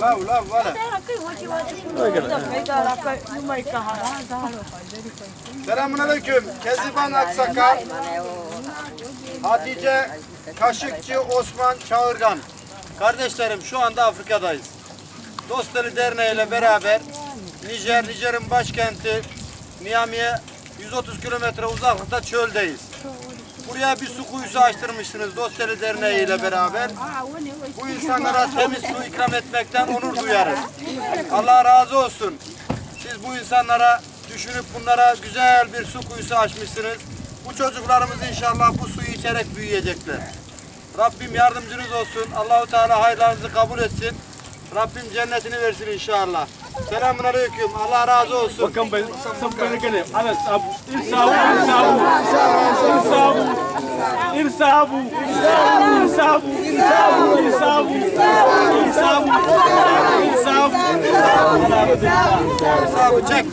Lav, lav, vale. Selamun aleyküm. Keziban Aksakal. Hatice Kaşıkçı Osman Çağırgan. Kardeşlerim şu anda Afrika'dayız. Dostları Derneği ile beraber Nijer, Nijer'in başkenti Niamey'e 130 kilometre uzaklıkta çöldeyiz. Buraya bir su kuyusu açtırmışsınız Dostları Derneği ile beraber. Bu insanlara temiz su ikram etmekten onur duyarız. Allah razı olsun. Siz bu insanlara düşünüp bunlara güzel bir su kuyusu açmışsınız. Bu çocuklarımız inşallah bu suyu içerek büyüyecekler. Rabbim yardımcınız olsun. Allahu Teala hayırlarınızı kabul etsin. Rabbim cennetini versin inşallah. Selamun aleyküm. Allah razı olsun. Sampai sampai kene. Ala sabu. Irsabu, Salvo, salvo, salvo, salvo, salvo, salvo, salvo, salvo, salvo, salvo, salvo, salvo, salvo, check.